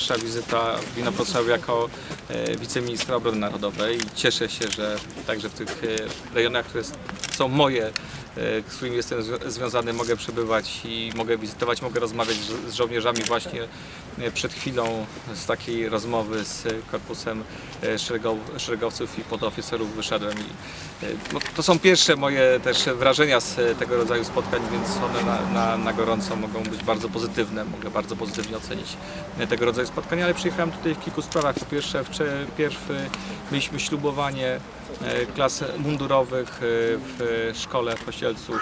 Pierwsza wizyta w Inowrocławiu jako e, wiceministra obrony narodowej. Cieszę się, że także w tych e, rejonach, które są moje, e, z którymi jestem zwi- związany, mogę przebywać i mogę wizytować, mogę rozmawiać z, żołnierzami. Właśnie e, przed chwilą z takiej rozmowy z korpusem e, szeregow, szeregowców i podoficerów wyszedłem. I, no, to są pierwsze moje też wrażenia z tego rodzaju spotkań, więc one na, na, na gorąco mogą być bardzo pozytywne. Mogę bardzo pozytywnie ocenić tego rodzaju spotkania, ale przyjechałem tutaj w kilku sprawach. Po pierwsze, wcze- pierw e, mieliśmy ślubowanie klas mundurowych w szkole w Kościelcu. E,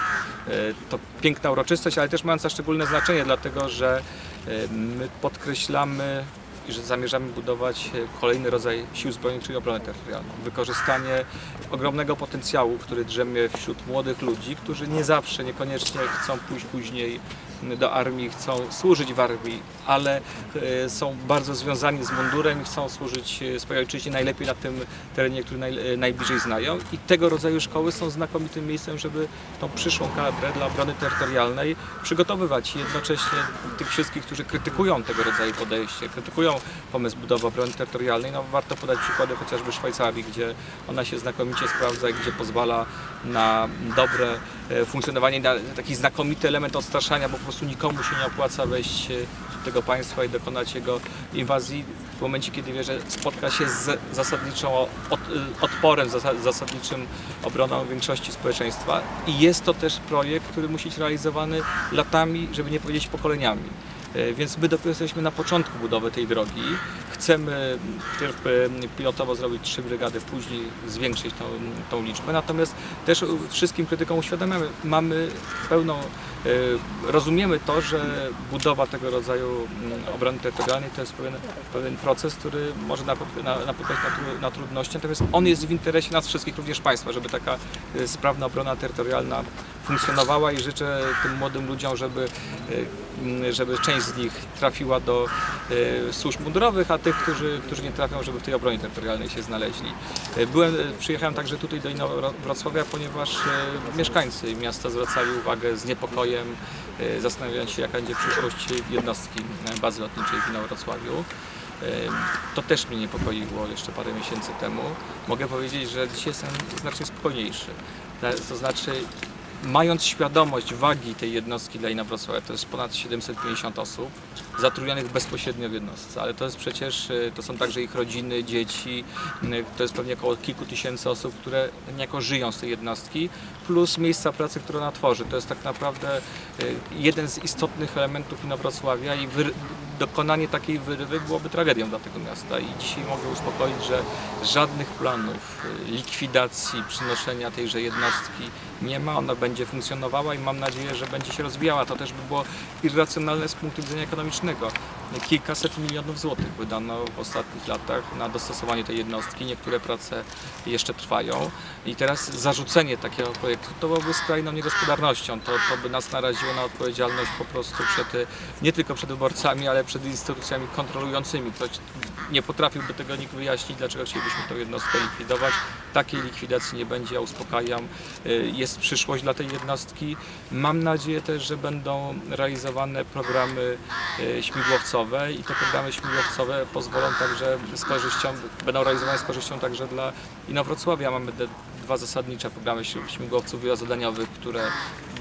To piękna uroczystość, ale też mająca szczególne znaczenie, dlatego że e, my podkreślamy i że zamierzamy budować kolejny rodzaj sił zbrojnych, czyli obronę terytorialną. Wykorzystanie ogromnego potencjału, który drzemie wśród młodych ludzi, którzy nie zawsze, niekoniecznie chcą pójść później do armii, chcą służyć w armii, ale e, są bardzo związani z mundurem i chcą służyć e, swojej ojczyźnie najlepiej na tym terenie, który e, najbliżej znają. I tego rodzaju szkoły są znakomitym miejscem, żeby tą przyszłą kadrę dla obrony terytorialnej przygotowywać i jednocześnie tych wszystkich, którzy krytykują tego rodzaju podejście, krytykują pomysł budowy obrony terytorialnej, no warto podać przykłady chociażby Szwajcarii, gdzie ona się znakomicie sprawdza i gdzie pozwala na dobre funkcjonowanie, na taki znakomity element odstraszania, bo po prostu nikomu się nie opłaca wejść e, do tego państwa i dokonać jego inwazji w momencie, kiedy wie, że spotka się z zasadniczą e, odporem, zasa- zasadniczym obroną większości społeczeństwa. I jest to też projekt, który musi być realizowany latami, żeby nie powiedzieć pokoleniami. E, Więc my dopiero jesteśmy na początku budowy tej drogi. Chcemy pilotowo zrobić trzy brygady, później zwiększyć tą, tą liczbę. Natomiast też wszystkim krytykom uświadamiamy, mamy pełną, e, rozumiemy to, że budowa tego rodzaju mm, obrony terytorialnej to jest pewien, pewien proces, który może napot- na- na trudności, natomiast on jest w interesie nas wszystkich, również państwa, żeby taka e, sprawna obrona terytorialna funkcjonowała i życzę tym młodym ludziom, żeby, e, żeby część z nich trafiła do e, służb mundurowych, a tych, którzy, którzy nie trafią, żeby w tej obronie terytorialnej się znaleźli. E, Byłem, przyjechałem także tutaj do Inowrocławia, ponieważ mieszkańcy miasta zwracali uwagę z niepokojem, zastanawiając się, jaka będzie przyszłość jednostki bazy lotniczej w Inowrocławiu. E, To też mnie niepokoiło jeszcze parę miesięcy temu. Mogę powiedzieć, że dzisiaj jestem znacznie spokojniejszy. To znaczy, mając świadomość wagi tej jednostki dla Inowrocławia, to jest ponad 750 osób zatrudnionych bezpośrednio w jednostce, ale to jest przecież, y, to są także ich rodziny, dzieci, y, to jest pewnie około kilku tysięcy osób, które niejako żyją z tej jednostki, plus miejsca pracy, które ona tworzy. To jest tak naprawdę y, jeden z istotnych elementów Inowrocławia i wyr- dokonanie takiej wyrywy byłoby tragedią dla tego miasta i dzisiaj mogę uspokoić, że żadnych planów y, likwidacji, przynoszenia tejże jednostki nie ma, ona będzie funkcjonowała i mam nadzieję, że będzie się rozwijała. To też by było irracjonalne z punktu widzenia ekonomicznego. Kilkaset milionów złotych wydano w ostatnich latach na dostosowanie tej jednostki. Niektóre prace jeszcze trwają i teraz zarzucenie takiego projektu to byłoby skrajną niegospodarnością. To, to by nas naraziło na odpowiedzialność po prostu przed, y, nie tylko przed wyborcami, ale przed instytucjami kontrolującymi. Ktoś nie potrafiłby tego nikt wyjaśnić, dlaczego chcielibyśmy tę jednostkę likwidować. Takiej likwidacji nie będzie, ja uspokajam. Y, Jest przyszłość dla tej jednostki. Mam nadzieję też, że będą realizowane programy y, śmigłowcowe i te programy śmigłowcowe pozwolą także z korzyścią, będą realizowane z korzyścią także dla Inowrocławia. Mamy dwa zasadnicze programy śm- śmigłowców wielozadaniowych, które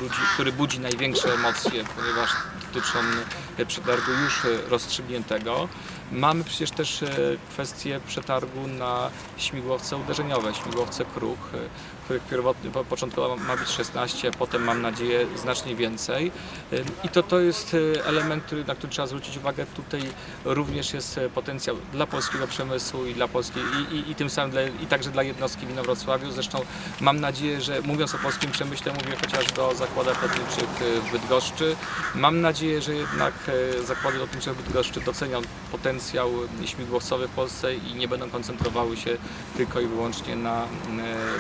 budzi, który budzi największe emocje, ponieważ dotyczą przetargu już e, rozstrzygniętego. Mamy przecież też e, kwestię przetargu na śmigłowce uderzeniowe, śmigłowce Kruk, e, których pierwotnie, po- początkowo ma być 16, potem mam nadzieję znacznie więcej. I to, to jest element, na który trzeba zwrócić uwagę. Tutaj również jest potencjał dla polskiego przemysłu i dla polskiej, i, i, i tym samym dla, i także dla jednostki w Inowrocławiu. Zresztą mam nadzieję, że mówiąc o polskim przemyśle, mówię chociażby o zakładach lotniczych w Bydgoszczy. Mam nadzieję, że jednak zakłady lotnicze Bydgoszczy docenią potencjał śmigłowcowy w Polsce i nie będą koncentrowały się tylko i wyłącznie na e,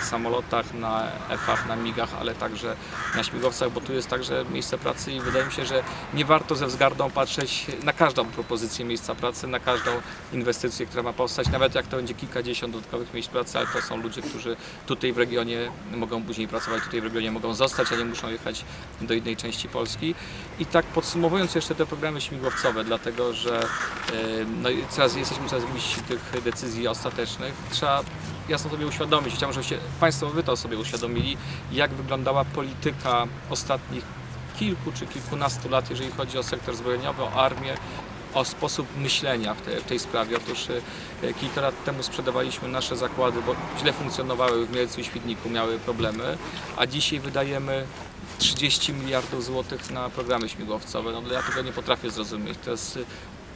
samolotach, na F-ach, na migach, ale także na śmigłowcach, bo tu jest także miejsce pracy i wydaje mi się, że nie warto ze wzgardą patrzeć na każdą propozycję miejsca pracy, na każdą inwestycję, która ma powstać, nawet jak to będzie kilkadziesiąt dodatkowych miejsc pracy, ale to są ludzie, którzy tutaj w regionie mogą później pracować, tutaj w regionie mogą zostać, a nie muszą jechać do innej części Polski. I tak podsumowując jeszcze te programy śmigłowcowe, dlatego że e, no, coraz, jesteśmy coraz bliżsi tych decyzji ostatecznych. Trzeba jasno sobie uświadomić, chciałbym, żebyście Państwo Wy to sobie uświadomili, jak wyglądała polityka ostatnich kilku czy kilkunastu lat, jeżeli chodzi o sektor zbrojeniowy, o armię, o sposób myślenia w, te, w tej sprawie. Otóż e, kilka lat temu sprzedawaliśmy nasze zakłady, bo źle funkcjonowały w Mielcu i Świdniku, miały problemy, a dzisiaj wydajemy 30 miliardów złotych na programy śmigłowcowe. No, ja tego nie potrafię zrozumieć. To jest y,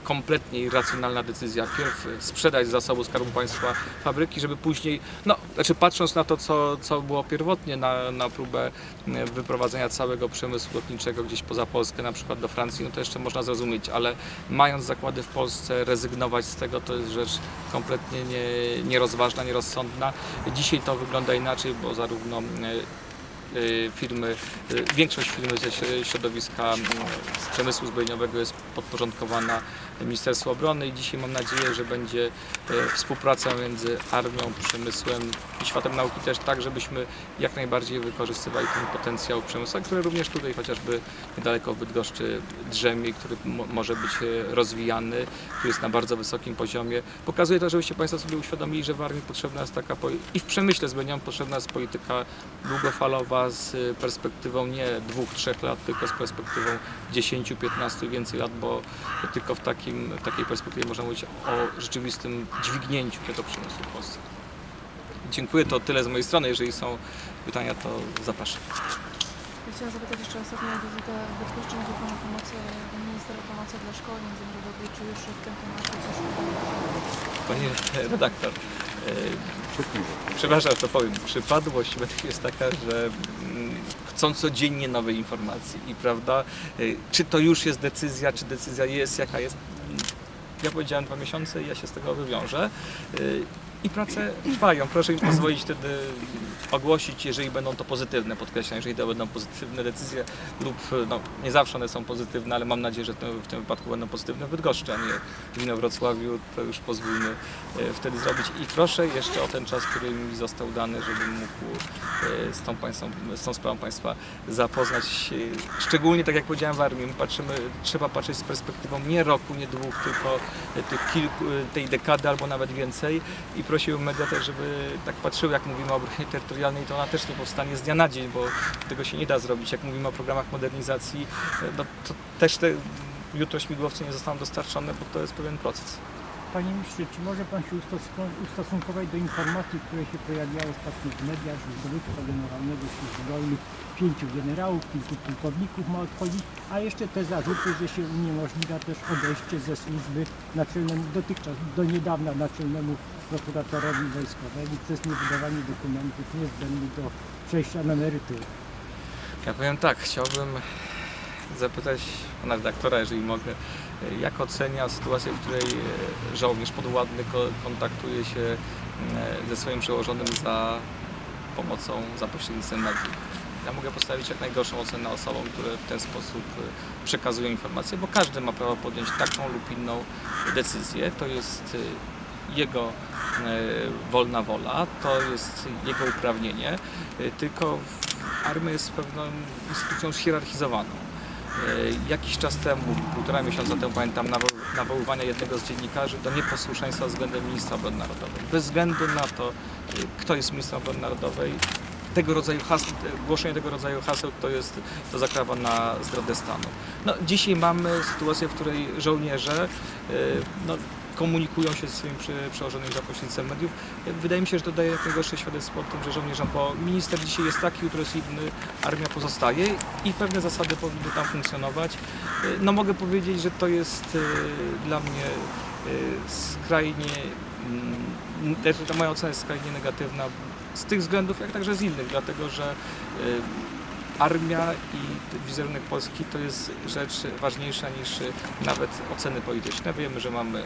kompletnie irracjonalna decyzja. Pierw y, sprzedać z zasobu Skarbu Państwa fabryki, żeby później, no, znaczy patrząc na to, co, co było pierwotnie na, na próbę y, wyprowadzenia całego przemysłu lotniczego gdzieś poza Polskę, na przykład do Francji, no to jeszcze można zrozumieć, ale mając zakłady w Polsce, rezygnować z tego to jest rzecz kompletnie nie, nierozważna, nierozsądna. Dzisiaj to wygląda inaczej, bo zarówno firmy, y, większość firmy ze śr- środowiska z przemysłu zbrojeniowego jest podporządkowana Ministerstwu Obrony i dzisiaj mam nadzieję, że będzie e, współpraca między armią, przemysłem i światem nauki też tak, żebyśmy jak najbardziej wykorzystywali ten potencjał przemysłowy, który również tutaj chociażby niedaleko Bydgoszczy drzemie, który mo- może być e, rozwijany, który jest na bardzo wysokim poziomie. Pokazuje to, żebyście Państwo sobie uświadomili, że w armii potrzebna jest taka, i w przemyśle zbrojeniowym potrzebna jest polityka długofalowa z e, perspektywą nie dwóch, trzech lat, tylko z perspektywą 10, 15 i więcej lat, bo tylko w, takim, w takiej perspektywie można mówić o rzeczywistym dźwignięciu tego przemysłu w Polsce. Dziękuję, to tyle z mojej strony. Jeżeli są pytania, to zapraszam. Ja chciałam zapytać jeszcze ostatnio o wizytę w Bydgoszczy, gdzie Pana pomocy, minister pomocy dla szkoły międzynarodowej, czy już w tym temacie coś? Panie redaktor, e, przepraszam, to powiem. Przypadłość jest taka, że mm, chcą codziennie nowej informacji i prawda, e, czy to już jest decyzja, czy decyzja jest, jaka jest. Ja powiedziałem dwa miesiące i ja się z tego wywiążę. I prace trwają. Proszę mi pozwolić wtedy ogłosić, jeżeli będą to pozytywne, podkreślam, jeżeli to będą pozytywne decyzje lub no, nie zawsze one są pozytywne, ale mam nadzieję, że w tym wypadku będą pozytywne w Bydgoszczy, a nie w Inowrocławiu, to już pozwólmy e, wtedy zrobić. I proszę jeszcze o ten czas, który mi został dany, żebym mógł e, z tą, państwą, z tą sprawą Państwa zapoznać. Szczególnie tak jak powiedziałem w armii, my patrzymy, trzeba patrzeć z perspektywą nie roku, nie dwóch, tylko e, tych kilku, tej dekady albo nawet więcej i prosiłbym media też, żeby tak patrzyły, jak mówimy o obronie terytorialnej, to ona też nie powstanie z dnia na dzień, bo tego się nie da zrobić. Jak mówimy o programach modernizacji, e, no, to też te jutro śmigłowce nie zostaną dostarczone, bo to jest pewien proces. Panie ministrze, czy może Pan się ustosun- ustosunkować do informacji, które się pojawiały ostatnio w mediach, że z dowództwa generalnego sił zbrojnych pięciu generałów, kilku pułkowników ma odchodzić, a jeszcze te zarzuty, że się uniemożliwia też odejście ze służby naczelnemu, dotychczas do niedawna naczelnemu prokuratorowi wojskowemu przez niewydawanie dokumentów niezbędnych do przejścia na emeryturę. Ja powiem tak, chciałbym zapytać pana redaktora, jeżeli mogę, jak ocenia sytuację, w której e, żołnierz podwładny ko- kontaktuje się e, ze swoim przełożonym za pomocą, za pośrednictwem mediów. Ja mogę postawić jak najgorszą ocenę osobom, które w ten sposób e, przekazują informacje, bo każdy ma prawo podjąć taką lub inną decyzję. To jest jego wolna wola, to jest jego uprawnienie, tylko armia jest pewną instytucją zhierarchizowaną. E, Jakiś czas temu, półtora miesiąca temu pamiętam nawo- nawoływania jednego z dziennikarzy do nieposłuszeństwa względem ministra obrony narodowej. Bez względu na to, e, kto jest ministrem obrony narodowej, tego rodzaju haseł, głoszenie tego rodzaju haseł to jest to zakrawa na zdradę stanu. No, dzisiaj mamy sytuację, w której żołnierze e, no, komunikują się ze swoimi przełożonymi za pośrednictwem mediów. Wydaje mi się, że to daje jak najgorsze świadectwo o tym, że żołnierzom, bo minister dzisiaj jest taki, jutro jest inny, armia pozostaje i pewne zasady powinny tam funkcjonować. Y, No mogę powiedzieć, że to jest y, dla mnie skrajnie, mm, też ta moja ocena jest skrajnie negatywna z tych względów, jak także z innych, dlatego że armia i wizerunek Polski to jest rzecz ważniejsza niż nawet oceny polityczne. Wiemy, że mamy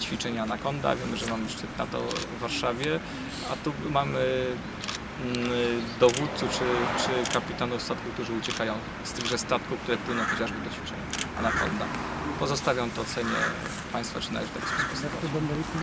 ćwiczenia Anakonda, wiemy, że mamy szczyt NATO w Warszawie, a tu mamy mm, dowódców czy, czy kapitanów statków, którzy uciekają z tychże statków, które płyną chociażby do ćwiczeń Anakonda. Pozostawiam to ocenie państwa, czy należy w taki sposób